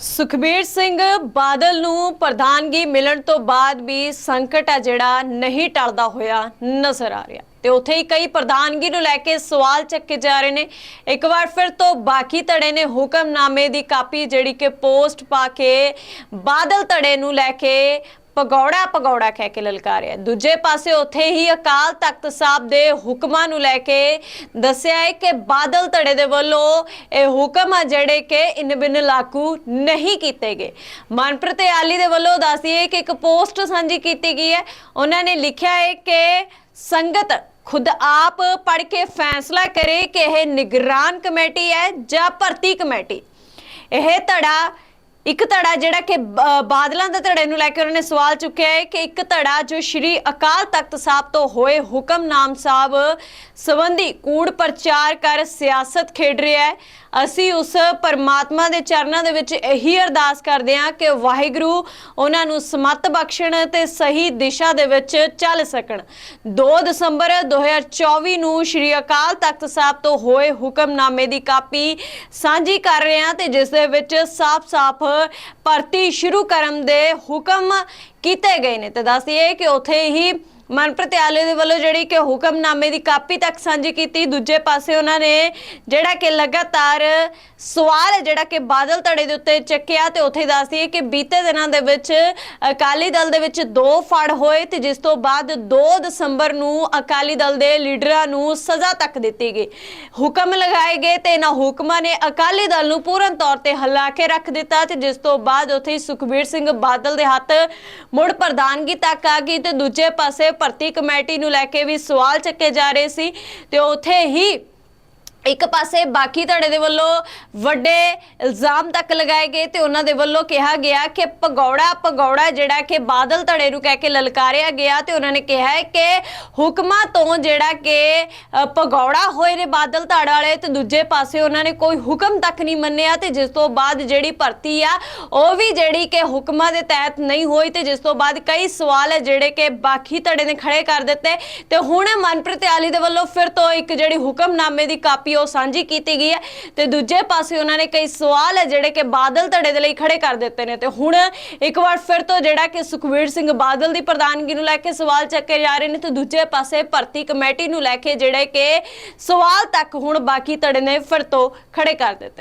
ਸੁਖਬੀਰ ਸਿੰਘ ਬਾਦਲ ਨੂੰ ਪ੍ਰਧਾਨਗੀ ਮਿਲਣ ਤੋਂ ਬਾਅਦ ਵੀ ਸੰਕਟ ਆ ਜਿਹੜਾ ਨਹੀਂ ਟਲਦਾ ਹੋਇਆ ਨਜ਼ਰ ਆ ਰਿਹਾ। ਤੇ ਉੱਥੇ ਹੀ ਕਈ ਪ੍ਰਧਾਨਗੀ ਨੂੰ ਲੈ ਕੇ ਸਵਾਲ ਚੱਕੇ ਜਾ ਰਹੇ ਨੇ। ਇੱਕ ਵਾਰ ਫਿਰ ਤੋਂ ਬਾਕੀ ਧੜੇ ਨੇ ਹੁਕਮਨਾਮੇ ਦੀ ਕਾਪੀ ਜਿਹੜੀ ਕਿ ਪੋਸਟ ਪਾ ਕੇ ਬਾਦਲ ਧੜੇ ਨੂੰ ਲੈ ਕੇ ਪਗੌੜਾ ਪਗੌੜਾ ਕਹਿ ਕੇ ਲਲਕਾਰਿਆ। ਦੂਜੇ ਪਾਸੇ ਉੱਥੇ ਹੀ ਅਕਾਲ ਤਖਤ ਸਾਹਿਬ ਦੇ ਹੁਕਮਾਂ ਨੂੰ ਲੈ ਕੇ ਦੱਸਿਆ ਹੈ ਕਿ ਬਾਦਲ ਧੜੇ ਦੇ ਵੱਲੋਂ ਇਹ ਹੁਕਮ ਆ ਜਿਹੜੇ ਕਿ ਇਨ ਬਿਨ ਲਾਗੂ ਨਹੀਂ ਕੀਤੇ ਗਏ। ਮਨਪ੍ਰੀਤ ਆਲੀ ਦੇ ਵੱਲੋਂ ਦੱਸਿਏ ਕਿ ਇੱਕ ਪੋਸਟ ਸਾਂਝੀ ਕੀਤੀ ਗਈ ਹੈ। ਉਹਨਾਂ ਨੇ ਲਿਖਿਆ ਹੈ ਕਿ ਸੰਗਤ ਖੁਦ ਆਪ ਪੜ੍ਹ ਕੇ ਫੈਸਲਾ ਕਰੇ ਕਿ ਇਹ ਨਿਗਰਾਨ ਕਮੇਟੀ ਹੈ ਜਾਂ ਭਰਤੀ ਕਮੇਟੀ। ਇਹ ਧੜਾ ਇੱਕ ਧੜਾ ਜਿਹੜਾ ਕਿ ਬਾਦਲਾਂ ਦੇ ਧੜੇ ਨੂੰ ਲੈ ਕੇ ਉਹਨਾਂ ਨੇ ਸਵਾਲ ਚੁੱਕਿਆ ਹੈ ਕਿ ਇੱਕ ਧੜਾ ਜੋ ਸ਼੍ਰੀ ਅਕਾਲ ਤਖਤ ਸਾਹਿਬ ਤੋਂ ਹੋਏ ਹੁਕਮਨਾਮ ਸਾਹਿਬ ਸੰਬੰਧੀ ਕੂੜ ਪ੍ਰਚਾਰ ਕਰ ਸਿਆਸਤ ਖੇਡ ਰਿਹਾ ਹੈ। ਅਸੀਂ ਉਸ ਪਰਮਾਤਮਾ ਦੇ ਚਰਨਾਂ ਦੇ ਵਿੱਚ ਇਹੀ ਅਰਦਾਸ ਕਰਦੇ ਹਾਂ ਕਿ ਵਾਹਿਗੁਰੂ ਉਹਨਾਂ ਨੂੰ ਸਮਤ ਬਖਸ਼ਣ ਤੇ ਸਹੀ ਦਿਸ਼ਾ ਦੇ ਵਿੱਚ ਚੱਲ ਸਕਣ। 2 ਦਸੰਬਰ 2024 ਨੂੰ ਸ਼੍ਰੀ ਅਕਾਲ ਤਖਤ ਸਾਹਿਬ ਤੋਂ ਹੋਏ ਹੁਕਮਨਾਮੇ ਦੀ ਕਾਪੀ ਸਾਂਝੀ ਕਰ ਰਹੇ ਹਾਂ ਤੇ ਜਿਸ ਦੇ ਵਿੱਚ ਸਾਫ਼-ਸਾਫ਼ ਭਰਤੀ ਸ਼ੁਰੂ ਕਰਨ ਦੇ ਹੁਕਮ ਕੀਤੇ ਗਏ ਨੇ। ਤੇ ਦੱਸਦੀਏ ਕਿ ਉੱਥੇ ਹੀ ਮਨਪ੍ਰੀਤ ਆਲੇ ਦੇ ਵੱਲੋਂ ਜਿਹੜੀ ਕਿ ਹੁਕਮਨਾਮੇ ਦੀ ਕਾਪੀ ਤੱਕ ਸਾਂਝੀ ਕੀਤੀ, ਦੂਜੇ ਪਾਸੇ ਉਹਨਾਂ ਨੇ ਜਿਹੜਾ ਕਿ ਲਗਾਤਾਰ ਸਵਾਲ ਜਿਹੜਾ ਕਿ ਬਾਦਲ ਧੜੇ ਦੇ ਉੱਤੇ ਚੱਕਿਆ ਤੇ ਉੱਥੇ ਦੱਸਦੀ ਹੈ ਕਿ ਬੀਤੇ ਦਿਨਾਂ ਦੇ ਵਿੱਚ ਅਕਾਲੀ ਦਲ ਦੇ ਵਿੱਚ ਦੋ ਫੜ ਹੋਏ ਤੇ ਜਿਸ ਤੋਂ ਬਾਅਦ 2 ਦਸੰਬਰ ਨੂੰ ਅਕਾਲੀ ਦਲ ਦੇ ਲੀਡਰਾਂ ਨੂੰ ਸਜ਼ਾ ਤੱਕ ਦਿੱਤੀ ਗਈ। ਹੁਕਮ ਲਗਾਏ ਗਏ ਤੇ ਇਹਨਾਂ ਹੁਕਮਾਂ ਨੇ ਅਕਾਲੀ ਦਲ ਨੂੰ ਪੂਰਨ ਤੌਰ ਤੇ ਹਿਲਾ ਕੇ ਰੱਖ ਦਿੱਤਾ ਤੇ ਜਿਸ ਤੋਂ ਬਾਅਦ ਉੱਥੇ ਸੁਖਬੀਰ ਸਿੰਘ ਬਾਦਲ ਦੇ ਹੱਥ ਮੁੜ ਪ੍ਰਧਾਨਗੀ ਤੱਕ ਆ ਗਈ ਤੇ ਦੂਜੇ ਪਾਸੇ ਭਰਤੀ ਕਮੇਟੀ ਨੂੰ ਲੈ ਕੇ ਵੀ ਸਵਾਲ ਚੱਕੇ ਜਾ ਰਹੇ ਸੀ ਤੇ ਉੱਥੇ ਹੀ ਇੱਕ ਪਾਸੇ ਬਾਕੀ ਧੜੇ ਦੇ ਵੱਲੋਂ ਵੱਡੇ ਇਲਜ਼ਾਮ ਤੱਕ ਲਗਾਏ ਗਏ ਤੇ ਉਹਨਾਂ ਦੇ ਵੱਲੋਂ ਕਿਹਾ ਗਿਆ ਕਿ ਪਗੌੜਾ ਪਗੌੜਾ ਜਿਹੜਾ ਕਿ ਬਾਦਲ ਧੜੇ ਨੂੰ ਕਹਿ ਕੇ ਲਲਕਾਰਿਆ ਗਿਆ ਤੇ ਉਹਨਾਂ ਨੇ ਕਿਹਾ ਹੈ ਕਿ ਹੁਕਮਾਂ ਤੋਂ ਜਿਹੜਾ ਕਿ ਅ, ਪਗੌੜਾ ਹੋਏ ਨੇ ਬਾਦਲ ਧੜ ਵਾਲੇ ਤੇ ਦੂਜੇ ਪਾਸੇ ਉਹਨਾਂ ਨੇ ਕੋਈ ਹੁਕਮ ਤੱਕ ਨਹੀਂ ਮੰਨਿਆ ਤੇ ਜਿਸ ਤੋਂ ਬਾਅਦ ਜਿਹੜੀ ਭਰਤੀ ਆ ਉਹ ਵੀ ਜਿਹੜੀ ਕਿ ਹੁਕਮਾਂ ਦੇ ਤਹਿਤ ਨਹੀਂ ਹੋਈ ਤੇ ਜਿਸ ਤੋਂ ਬਾਅਦ ਕਈ ਸਵਾਲ ਹੈ ਜਿਹੜੇ ਕਿ ਬਾਕੀ ਧੜੇ ਨੇ ਖੜੇ ਕਰ ਦਿੱਤੇ ਤੇ ਹੁਣ ਮਨਪ੍ਰੀਤ ਆਲੀ ਦੇ ਵੱਲੋਂ ਫਿਰ ਤੋਂ ਇੱਕ ਜਿਹੜੀ ਹੁਕਮਨਾਮੇ ਦੀ ਕਾਪੀ ਉਹ ਸਾਂਝੀ ਕੀਤੀ ਗਈ ਹੈ ਤੇ ਦੂਜੇ ਪਾਸੇ ਉਹਨਾਂ ਨੇ ਕਈ ਸਵਾਲ ਹੈ ਜਿਹੜੇ ਕਿ ਬਾਦਲ ਧੜੇ ਦੇ ਲਈ ਖੜੇ ਕਰ ਦਿੱਤੇ ਨੇ ਤੇ ਹੁਣ ਇੱਕ ਵਾਰ ਫਿਰ ਤੋਂ ਜਿਹੜਾ ਕਿ ਸੁਖਵੀਰ ਸਿੰਘ ਬਾਦਲ ਦੀ ਪ੍ਰਧਾਨਗੀ ਨੂੰ ਲੈ ਕੇ ਸਵਾਲ ਚੱਕੇ ਜਾ ਰਹੇ ਨੇ ਤੇ ਦੂਜੇ ਪਾਸੇ ਭਰਤੀ ਕਮੇਟੀ ਨੂੰ ਲੈ ਕੇ ਜਿਹੜੇ ਕਿ ਸਵਾਲ ਤੱਕ ਹੁਣ ਬਾਕੀ ਧੜੇ ਨੇ ਫਿਰ ਤੋਂ ਖੜੇ ਕਰ ਦਿੱਤੇ